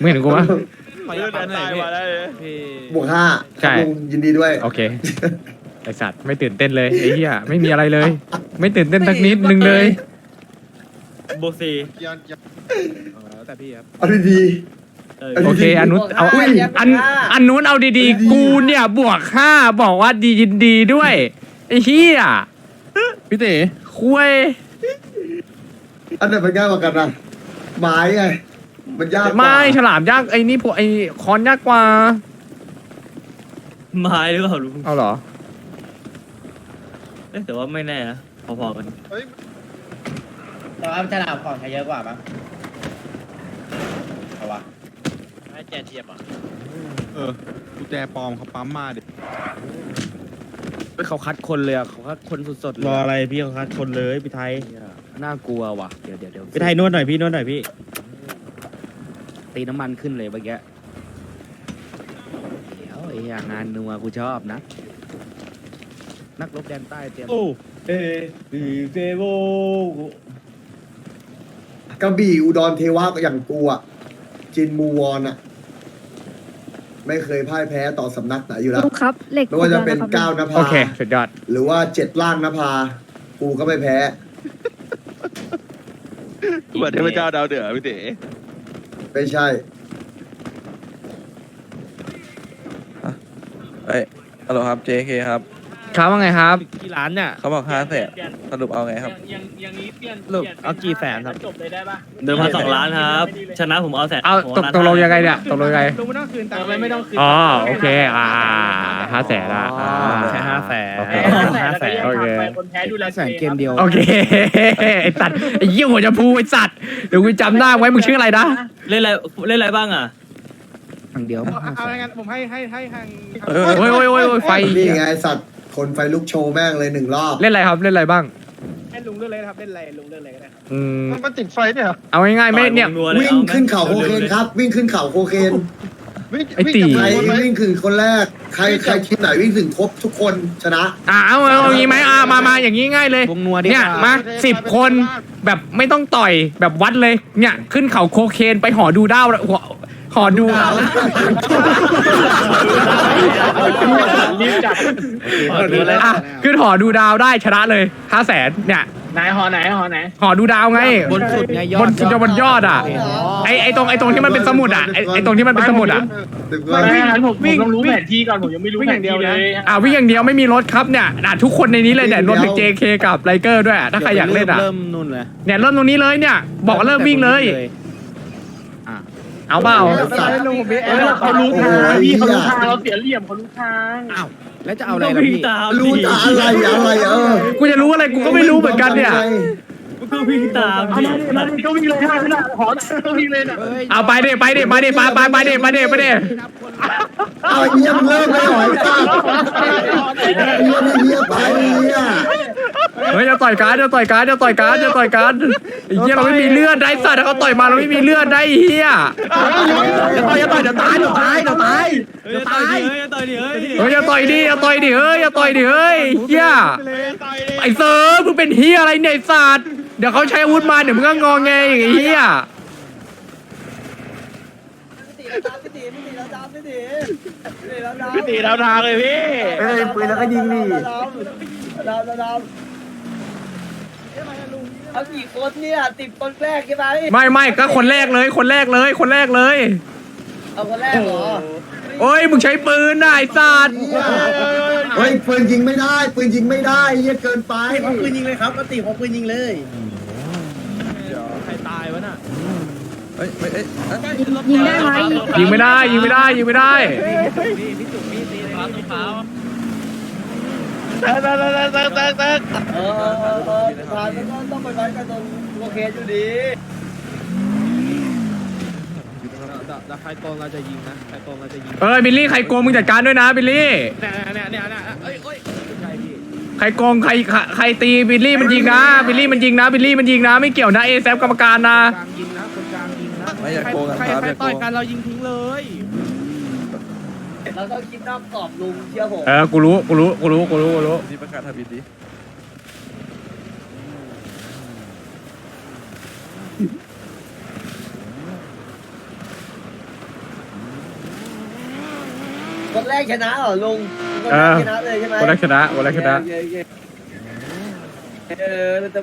ไม่เห็นกูวะ ขออนุญาตปั๊มหน่อยพี่พี่บวกห้าใช่ ลุงยินดีด้วยโอเค ไอสัตว์ไม่ตื่นเต้นเลยไอ้เหี้ยไม่มีอะไรเลย ไม่ตื่นเต้นสักนิดนึงเลยโบซีแล้วแต่พี่ครับเอาดี เอออันนี้โอเคอันนู้นเอาอุ้ยอันอันนู้นเอาดีๆ กูเนี่ยบวกห้าบอกว่าดียินดีด้วยไอ้เหี้ยพี่เต๋คุยๆอันไหนมันง่ายกว่ากันนะไม้ไง มันยากกว่าไม่ฉลามยากไอ้นี่พวกไอ้คอนยากกว่า ไม้หรือเปล่าลุงเอาเหรอ เอ๊ะแต่ว่าไม่แน่นะพอๆกันแต่ว่าฉลามของใช้เยอะกว่ามั้งเอาวะไม่แจเทียบอะเออกุญแจปลอมเขาปั๊มมาดิเขาคัดคนเลยอะเขาคัดคนสดๆเลยรออะไรพี่เขาคัดคนเลยพี่ไทยน่ากลัวว่ะเดี๋ยวเดี๋ยวเดี๋ยวพี่ไทยนวดหน่อยพี่นวดหน่อยพี่ ตีน้ำมันขึ้นเลยเมื่อกี้เดี๋ยวไอ้เหี้ยงานนัวกูชอบนะ นักรบแดนใต้เตรียมโอ้เอดีเซโวกระบี่อุดรเทวะก็อย่างกูอะจินมูวอนอะ ไม่เคยพ่ายแพ้ต่อสำนักไหนอยู่แล้วลุงครับเหล็กไม่ว่าจะเป็นหมดแล้วก้าวนะครับนโอภาเคสุดยอด หรือว่าเจ็ดล่างนภา กูก็ไม่แพ้ เหมือนเทพเจ้าดาวเดือพี่เต๋ ไม่ใช่ เอ้ยฮัลโหลครับ JK ครับ ครับว่าไงครับ กี่ล้านเนี่ยเขาบอกห้าแสนสรุปเอาไงครับสรุปเอากี่แสนครับเดิมพันสองล้านครับ ชนะผมเอาแสนเอาผมตกล้านตกลงห้ายังไงเนี่ยตกลงยังไงลุงไม่ต้องคืนตังค์เลยไม่ต้องคืนอ๋อโอเคอ่าห้าแสนละอ่าแค่ห้าแสนโอเค ห้าแสนโอเคแสนเกมเดียวโอเคไอสัตว์ไอ้เยี่ยหัวจะพูไอสัตว์เดี๋ยวกูจำหน้าไว้มึงชื่ออะไรนะ เล่นอะไรเล่นอะไรบ้างอะฝั่งเดียวเอาเอาอะไรงั้นผมให้ให้ให้ทางเออโอ้ยโอ้ยโอ้ยโอ้ยไฟ นี่ไงสัตว์คนไฟลุกโชว์แม่งเลยหนึ่งรอบเล่นอะไรครับเล่นอะไรบ้าง ให้ลุงเลือกเลยนะครับเล่นอะไรลุงเลือกอะไรก็ได้ครับอืมมันติดไฟเนี่ยเหรอเอาง่ายๆไม่เนี่ยต่อวงนัวลยวิ่งอาไหมขึ้นเขาโคเคนครับ วิ่งขึ้นเขาโคเคน ไอ้ตีใครวิ่งถึงคนแรก ใครใครทีมไหนวิ่งถึงครบทุกคนชนะ อ่าเอาเอาเอาอย่างงี้ไหมอ่ามามาอย่างงี้ง่ายเลย วงนัวดีเนี่ยมาสิบคนแบบไม่ต้องต่อยแบบวัดเลย เนี่ยขึ้นเขาโคเคนไปหอดูดาวหัวหอดูรีบจัดอะขึ้นหอดูดาวได้ชนะเลยห้าแสนเนี่ย ไหนหอไหนหอไหนหอดูดาวไง บนสุดไงยอดบนสุดบนยอดอะ ไอไอตรงไอตรงที่มันเป็นสมุดอะไอไอตรงที่มันเป็นสมุดอะไม่งั้นผมผมต้องรู้แผนที่ก่อนผมยังไม่รู้แผนที่เลยอ่าวิ่งอย่างเดียวไม่มีรถครับเนี่ยอะทุกคนในนี้เลยเนี่ยรวมถึง JK กับไลเกอร์ด้วยอะถ้าใครอยากเล่นอะเริ่มนุ่นเลยเนี่ยเริ่มตรงนี้เลยเนี่ย บอกว่าเริ่มวิ่งเลยอะเอาเปล่าลุงผมเขารู้ทางพี่เขารู้ทางเราเสียเหลี่ยมเขารู้ทาง แล้วจะเอาอะไรต้องล่ะวิ่งพี่ตามรู้แต่อะไรอะไรเออกูจะรู้อะไรกูก็ไม่รู้เหมือนกันเนี่ยมันก็วิ่งตามเอาดิมาดิก็วิ่งเลยฮะนะหอก็วิ่งเลยนะเอาไปเด้ไปเด้ไปเด้ไปไปไปเด้ไปเด้ไปเด้เอาเยี่ยมเลิกเลยหอยตาเยี่ยมเยี่ยมไปเนี่ย เฮ้ยจะต่อยการจะต่อยการจะต่อยการจะต่อยการไอ้เหี้ยเราไม่มีเลือดได้สัตว์ถ้าเขาต่อยมาเราไม่มีเลือดได้ไอ้เหี้ยจะต่อยจะต่อยจะตายจะตายจะตายเฮ้ยต่อยดิเฮ้ยต่อยดิเฮ้ยเฮ้ยอย่าต่อยดิอย่าต่อยดิเฮ้ยอย่าต่อยดิเฮ้ยเหี้ยไอ้เซิร์ฟมึงเป็นเหี้ยอะไรเนี่ยสัตว์เดี๋ยวเขาใช้อาวุธมาเดี๋ยวมึงก็งอแงอย่างไอ้เหี้ยพี่ตีเราทางเลยพี่เอ้ยปืนแล้วก็ยิงนี่ เอากี่คนเนี่ยติดคนแรกใช่ไหมไม่ไม่ก็คนแรกเลย คนแรกเลย คนแรกเลย เอาคนแรกเหรอโอ้ยมึงใช้ปืนนะไอ้สัตว์เฮ้ยปืนยิงไม่ได้ปืนยิงไม่ได้เยี่ยเกินไปเอาปืนยิงเลยครับเอาตีของปืนยิงเลยใครตายวะน่ะเอ้ยเอ้ยเอ้ยเอ้ยยิงได้ไหมยิงไม่ได้ยิงไม่ได้ยิงไม่ได้เออ เออเออเออผ่านแล้วก็ต้องไปไว้กันตรงโอเคอยู่ดีแต่ใครตรงเราจะยิงนะใครตรงเราจะยิงเอ้ยบิลลี่ใครโกงมึงจัดการด้วยนะบิลลี่เนี่ยเนี่ยเนี่ยเนี่ยเอ้ยเอ้ยใช่พี่ใครโกงใครใครตีบิลลี่มันยิงนะบิลลี่มันยิงนะบิลลี่มันยิงนะ ไม่เกี่ยวนะเอแซกรรมการนะกลางยิงนะคนกลางยิงนะไม่อยากโกงกันใครครับใครอยากโกต่อยงกันเรายิงทิ้งเลย เราต้องคิดนอกกรอบลุงเชื่อผม เออ กูรู้ กูรู้ กูรู้ กูรู้ กูรู้ นี่ประกาศทะเบียนดิคนแรกชนะเหรอลุงคนแรกชนะเลยใช่ไหมคนแรกชนะคนแรกชนะ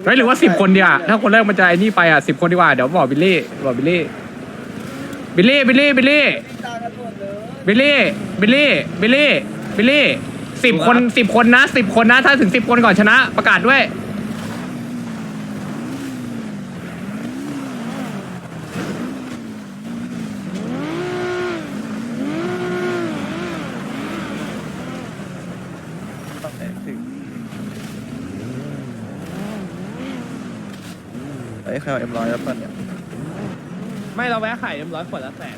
ไม่หรือว่าสิบคนเดียวถ้าคนแรกมันจะไอ้นี่ไปอะสิบคนดีกว่า เดี๋ยวบอกบิลลี่ บอกบิลลี่ บิลลี่ บิลลี่ บิลลี่ บิลลี่บิลลี่บิลลี่บิลลี่สิบคนสิบคนนะสิบคนนะถ้าถึงสิบคนก่อนชนะ ประกาศด้วยต้องไหนถึงไอ้ยใครเอาเอ็มร้อยแล้วป่ะเนี่ย ไม่เราแวะขายเอ็มร้อยขวดละแสน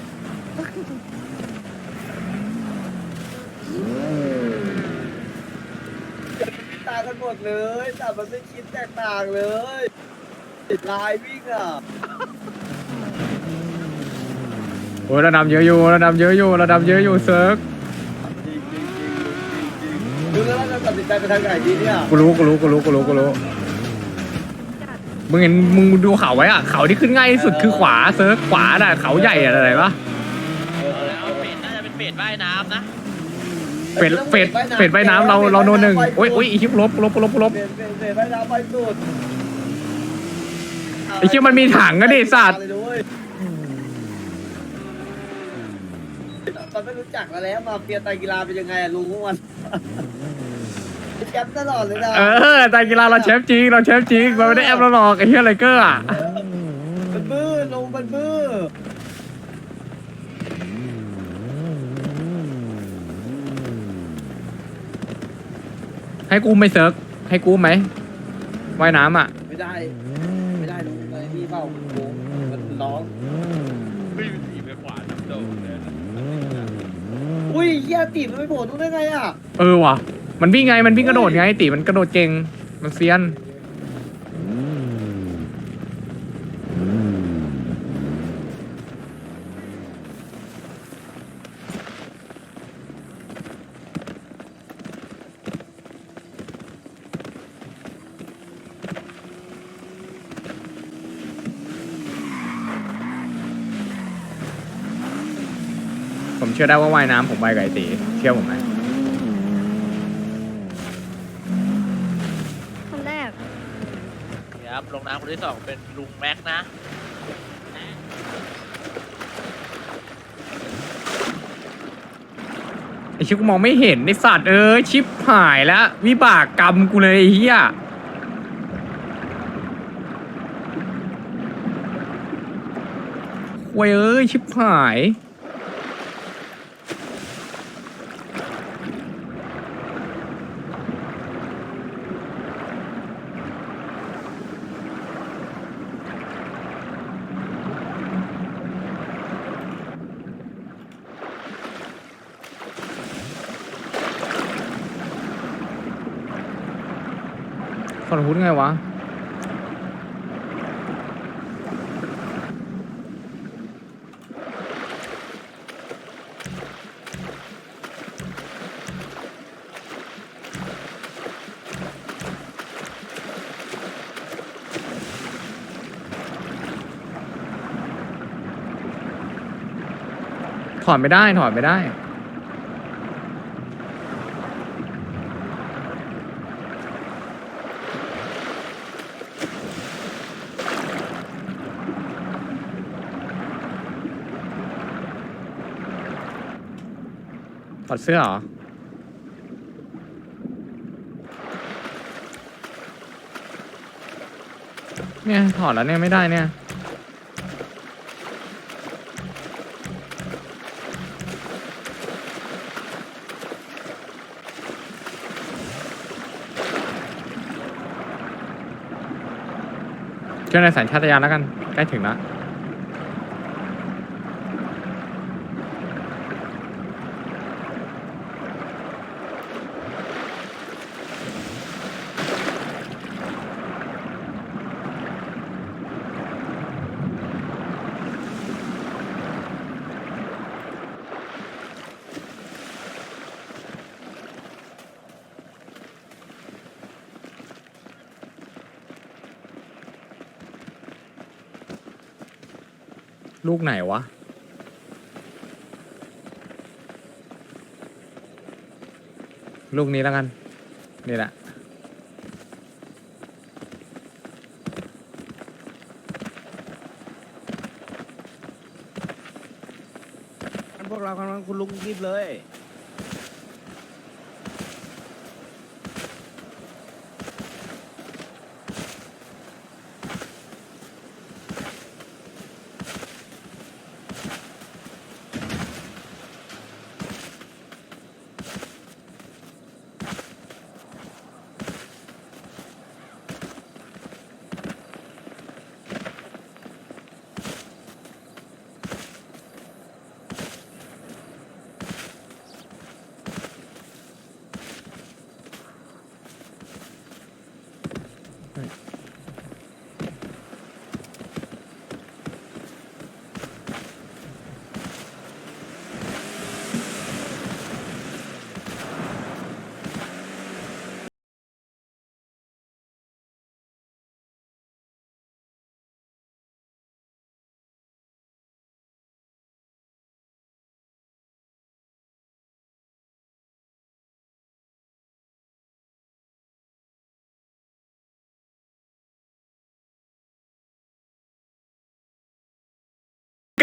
ตาม กันหมดเลยแต่มันไม่คิดแตกต่างเลยลายวิ่งอะโอ้ยระดับเยอะอยู่ระดับเยอะอยู่ระดับเยอะอยู่เซิร์กจริงจริงจริงจริงดูแล้วเราจะตัดสินใจไปทางไหนดีเนี่ยกูรู้กูรู้กูรู้กูรู้กูรู้มึงเห็นมึงดูเขาไว้อะเขาที่ขึ้นง่ายที่สุดคือขวาเซิร์กขวาน่ะเขาใหญ่อะอะไรวะ น่าจะเป็นเป็ดว่ายน้ำนะ เป็ดเป็ดเป็ดใบน้ำเราเราโนนหนึ่งโอ้ยโอ้ยอีชิบลบลบลบลบเป็ดเป็ดเป็ดไปน้ำไปสุดไอ้เชี่ยมันมีถังอะดิสัตว์เลยด้วยมันไม่รู้จักแล้วแล้วมาเฟียไตรกีฬาเป็นยังไงอะลุงพวกมันแชมป์ตลอดเลยนะเออแต่กีฬาเราแชมป์จริงเราแชมป์จริงมันไม่ได้แอปเราหรอกไอ้เหี้ยอะไรเกอร์อะมันบื้อลุงมันบื้อ ให้กูไม่เซิร์กให้กูไหมว่ายน้ำอะ ไม่ได้ ไม่ได้ลุงอะไรนี่เปล่าโอ้มันร้องอุ้ยเฮียตีมันไม่โผล่ตรงได้ไงอะ เออว่ะ มันวิ่งไง มันวิ่งกระโดดไงตีมันกระโดดเก่ง มันเซียน ผมเชื่อได้ว่าว่ายน้ำผมไวกับไอตีเชื่อผมไหมคนแรกครับลงน้ำคนที่สองเป็นลุงแม็กนะ ไอชิบกูมองไม่เห็นไอสัตว์เอ้ยชิปหายแล้ว วิบากกรรมกูเลยไอ้เฮียควยเอ้ยชิบหาย ขอพูดไงวะ ถอดไม่ได้ ถอดไม่ได้ ถอดเสื้อเหรอ เนี่ยถอดแล้วเนี่ยไม่ได้เนี่ย เชื่อในสัญชาตญาณแล้วกัน ใกล้ถึงแล้ว ลูกไหนวะ ลูกนี้แล้วกัน นี่แหละ พวกเรากำลังคุณลุงรีบเลย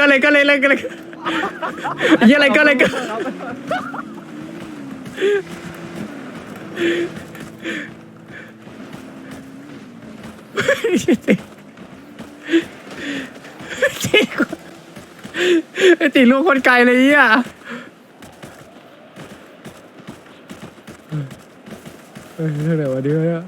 ก็เลยก็เลยเลยก็เลยเหี้ยอะไรก็เลยก็ไอตีลูกคนไกลเลยอะเออเดี๋ยววันนี้เนี่ย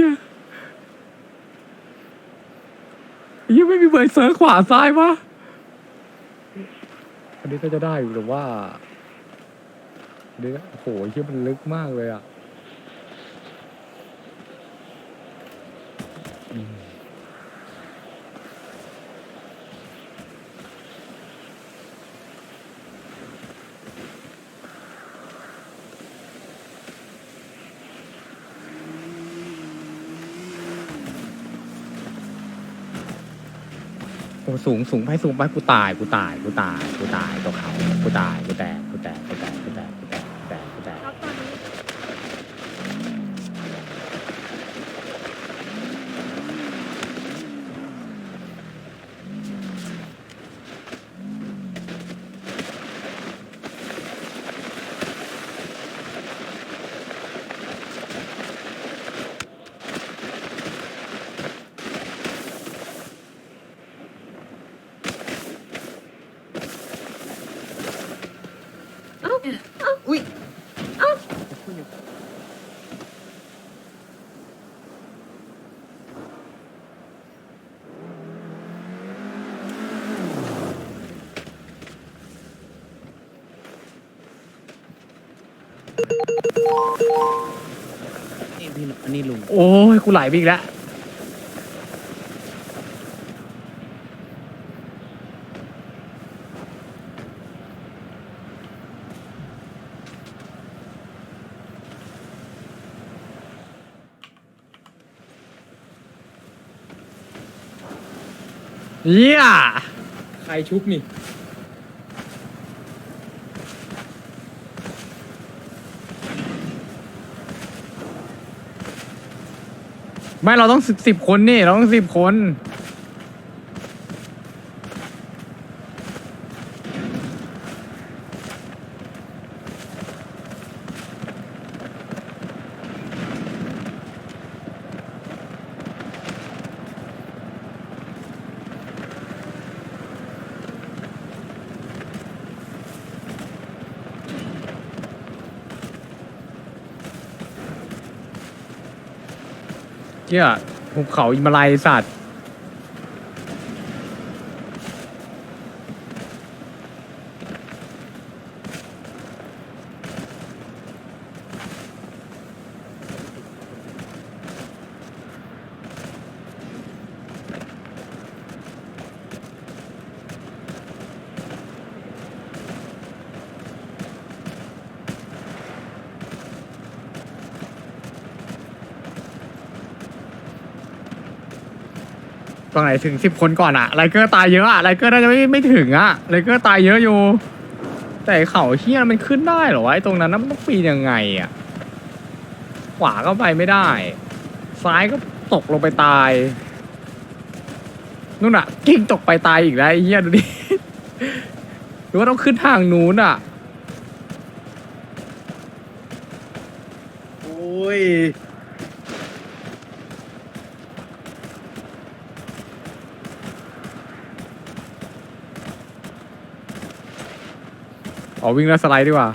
ยเฮียไม่มีเบอร์เซิร์ฟขวาซ้ายวะอันนี้ก็จะได้อยู่แต่ว่าอันนี้ก็โอ้โหเฮียมันลึกมากเลยอะอืม สูงสูงไปสูงไปกูตายกูตายกูตายกูตายตัวเขากูตายกูแตกกูแตกกูแตกกูแตกกูแตกกูแตกกูแตก ครับตอนนี้ นี่พี่อันนี้ลุงโอ้ยกูไหลไปอีกแล้วเยี่ยใครชุบนี่ ไม่เราต้องสิบคนนี่เราต้องสิบคน เนี่ยภูเขาอิมาลัยสัตว์ ตรงไหนถึงสิบคนก่อนอะไรเกอร์ตายเยอะอะไรเกอร์น่าจะไม่ไม่ถึงอะไรเกอร์ตายเยอะอยู่ แต่เขาเฮียมันขึ้นได้เหรอวะไอ้ตรงนั้นน่ะมันต้องปีนยังไงอะขวาก็ไปไม่ได้ ซ้ายก็ตกลงไปตายนู่นอะกิ้งตกไปตายอีกแล้วไอ้เฮียดูดิหรือว่าต้องขึ้นทางนู้นอะโอ้ย อ๋อวิ่งแล้วสไลด์ดีกว่า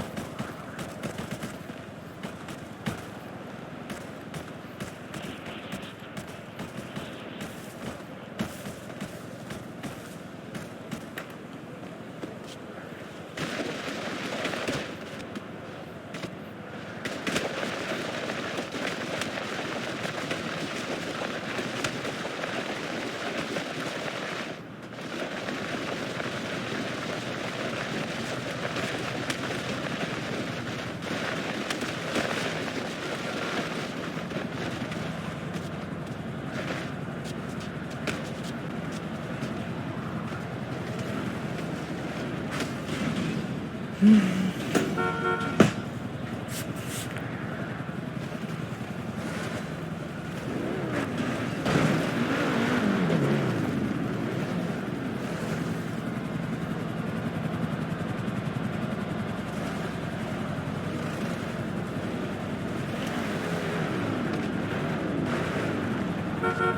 ลุ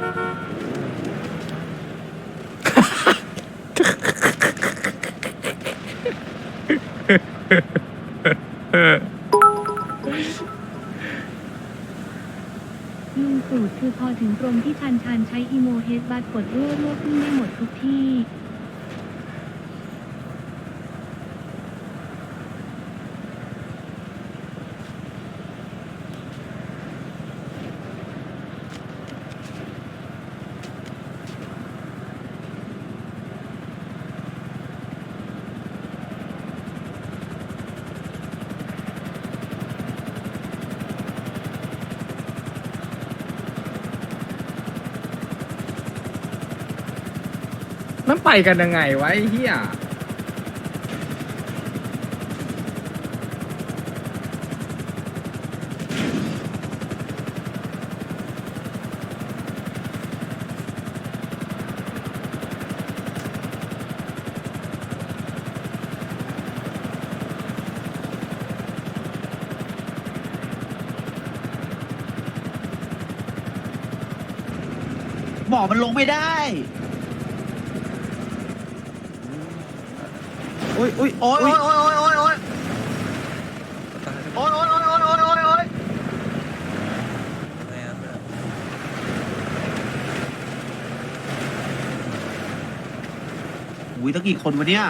งสูตรคือพอถึงตรงที่ชันชันใช้อีโมเฮดบัตกดรั่วรั่วขึ้นได้หมดทุกที่ มันไปกันยังไงวะไอ้เหี้ยหมอมันลงไม่ได้ อุ้ยอุ้ยโอ้ยโอ้ยโอ้ยโอ้ยโอ้ยโอ้ยโอ้ยโอ้ยโอ้ยโอ้ยโอ้ยโอ้ยอุ้ยตั้งกี่คนวะเนี่ย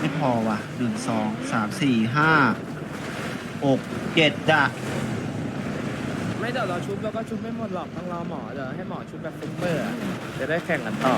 ไม่พอว่ะหนึ่งสองสามสี่ห้าหกเจ็ดอะไม่เดี๋ยวเราชุบเราก็ชุบไม่หมดหรอกต้องรอหมอเดี๋ยวให้หมอชุบแบบซุปเปอร์อะจะได้แข่งกันต่อ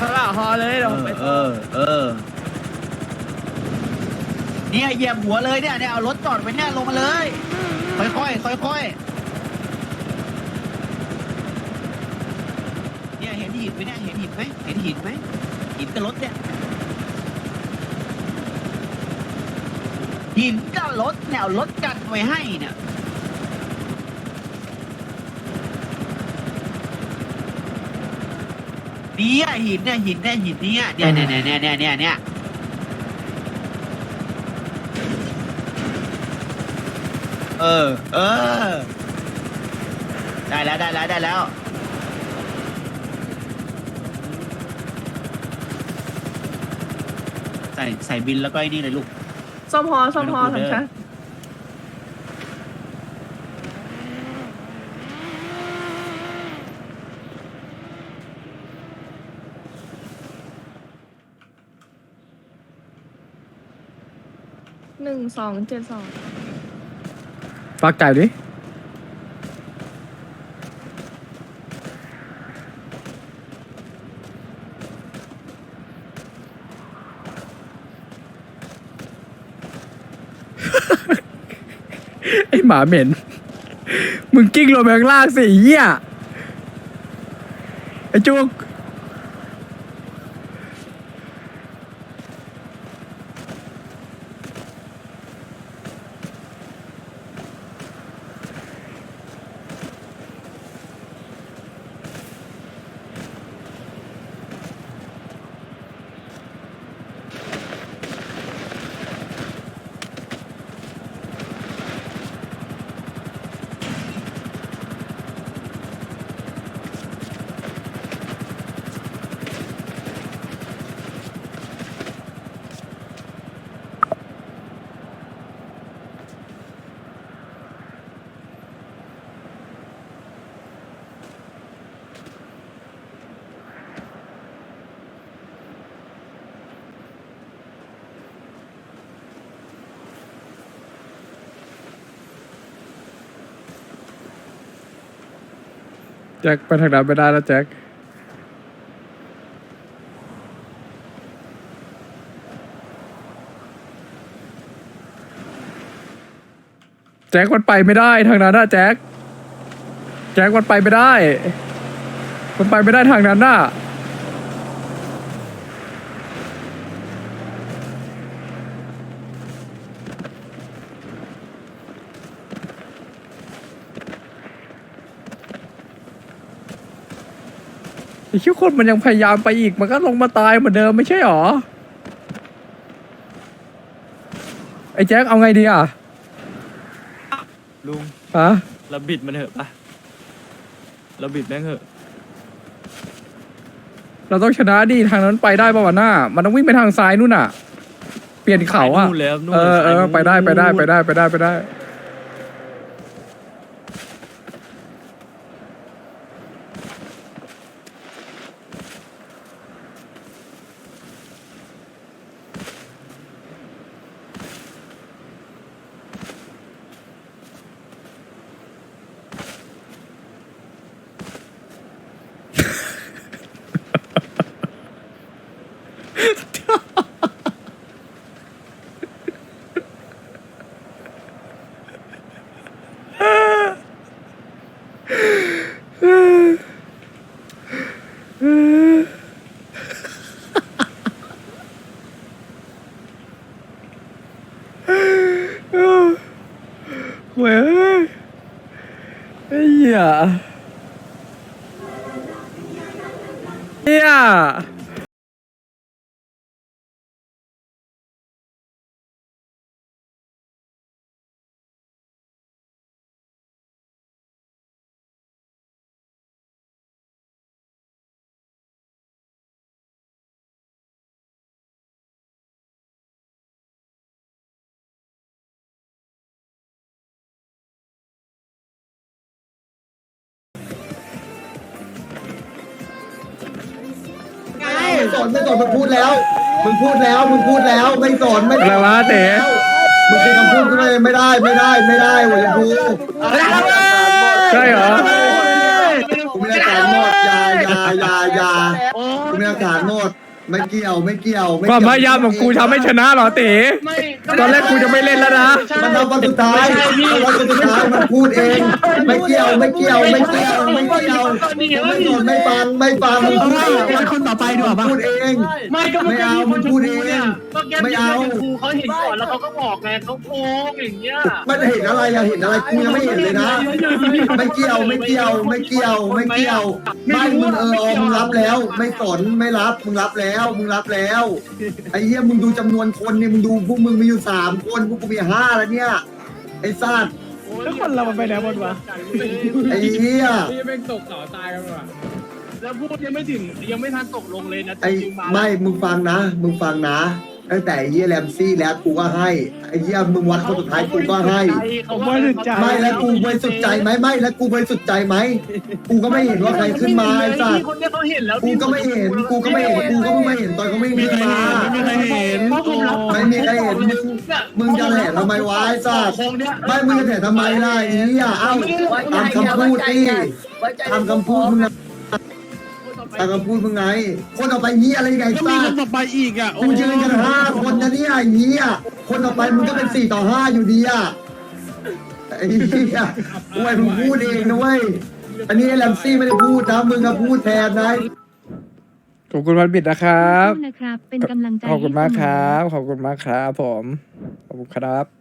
สละฮอเลยเดี๋เออ เออ เนี่ยเหยียบหัวเลยเนี่ยเนี่ยเอารถจอดไว้เนี่ยลงมาเลย ค่อยค่อยค่อยค่อยๆเนี่ยเห็นหินไหมเนี่ยเห็นหินไหมเห็นหินไหมหินกับรถเนี่ยหินกับรถแนวรถกันไว้ให้เนี่ย นี่ยหินเนี่ยหินเนี่ยหินเนี่ยเนี่ยเนี่ยเนี่ยเนี่ยเนี่ยเนี่ยเออ เออ ได้แล้วได้แล้วได้แล้ว ใส่ใส่บินแล้วก็ไอ้นี่เลยลูก ส้มพอส้มพอไม่ต้องพูดเด้อทำช้า หนึ่งสองเจ็ดสองฝากจ่ายดิไอหมาเหม็น มึงกิ้งลงไปข้างล่างสิไอ้เหี้ยไอจุก จ็คไปทางนั้นไม่ได้แล้วแจ็คแจ็คมันไปไม่ได้ทางนั้นนะแจ็คแจ็คมันไปไม่ได้ มันไปไม่ได้ทางนั้นน่ะ อ้เชี่ยคนมันยังพยายามไปอีกมันก็ลงมาตายเหมือนเดิมไม่ใช่หรอ ไอ้แจ็คเอาไงดีอะลุงฮะเราบิดมันเถอะปะเราบิดแม่งเถอะ เราต้องชนะดิทางนั้นไปได้ป่าวะหน้า มันต้องวิ่งไปทางซ้ายนู่นอะ เปลี่ยนเขาอะนู่นแล้วนู่นเออเออสายนู่นไปได้ไปได้ไปได้ไปได้ไปได้ เว้ยไอ้เหี้ยเหี้ย ม่สนไม่สนมึงพูดแล้ว มึงพูดแล้ว มึงพูดแล้ว ไม่สนไม่สนอะไรวะเต๋ มึงเป็นคำพูดก็ไม่ไม่ได้ไม่ได้ไม่ได้หัวชมพูใช่เหรอ กูมีหลักฐานหมดอยาอยาอยาอยากูมีหลักฐานหมด ไม่เกี่ยวไม่เกี่ยวไความพยายามของกูทำให้ชนะเหรอตีไม่ตอนแรกกูจะไม่เล่นแล้วนะมันทำวันสุดท้ายมันวันสุดท้ายมันพูดเอง ไม่เกี่ยวไม่เกี่ยวไม่เกี่ยวไม่เกี่ยวไม่สนไม่ฟังไม่ฟังมันพูดเองคนต่อไปดีกว่าปะพูดเอง ไม่ก็ไม่เอามึงพูดเองก็แกไม่เอาครูเขาเห็นก่อนแล้วเขาก็บอกไงเขาโกงอย่างเงี้ยไม่ได้เห็นอะไรอะเห็นอะไรกูยังไม่เห็นเลยนะไม่เกี่ยวไม่เกี่ยวไม่เกี่ยวไม่เกี่ยวไม่มึงเออมึงรับแล้ว ไม่สนไม่รับมึงรับแล้วมึงรับแล้วไอ้เหี้ยมึงดูจำนวนคนเนี่ยมึงดูพวกมึงมีอยู่สามคนพวกกูมีห้าแล้วเนี่ยไอ้ซาดแล้วคนเรามันไปไหนหมดวะ ไอ้เหี้ย พี่เป็นตกเขาตายกันว่ะแล้วพูดยังไม่ถึงยังไม่ทันตกลงเลยนะไอ้ไม่ มึงฟังนะ มึงฟังนะ ตั้งแต่ไอ้เหี้ยแรมซี่แล้วกูก็ให้ไอ้เหี้ยมึงวัดคนสุดท้ายกูก็ให้เขาบริสุทธิ์ใจไม่แล้วกูบริสุทธิ์ใจไหมไม่แล้วกูบริสุทธิ์ใจไหมกูก็ไม่เห็นว่าใครขึ้นมาไอ้สัตว์คนเนี้ยเขาเห็นแล้วกูก็ไม่เห็นกูก็ไม่เห็นกูก็ไม่เห็นตอนเขาไม่มีมาไม่มีใครเห็นไม่มีใครเห็นมึงมึงจะแหละทำไมวะไอ้สัตว์คงเนี้ยไม่มึงจะแถทำไมล่ะไอ้เหี้ยเอ้าตามคำพูดดิตามคำพูดมึงนะ ตามคำพูดมึงไง คนต่อไปเหี้ยอะไรไงก็มีสัคตนว์ต่อไปอีกอะกูยืนกันห้าคนนะเนี่ยไอ้เหี้ยคนต่อไปมึงก็เป็นสี่ต่อห้าอยู่ดีอะไอ้เหี้ยกูไอ้มึงพูดเองนะเว้ยอันนี้ไอ้แลมซี่ไม่ได้พูดนะมึงก็พูดแทนนะ ขอบคุณพันบิดนะครับ สู้ๆนะครับ เป็นกำลังใจขอบคุณมากให้เสครับ ขอบคุณมากครับผม ขอบคุณครับ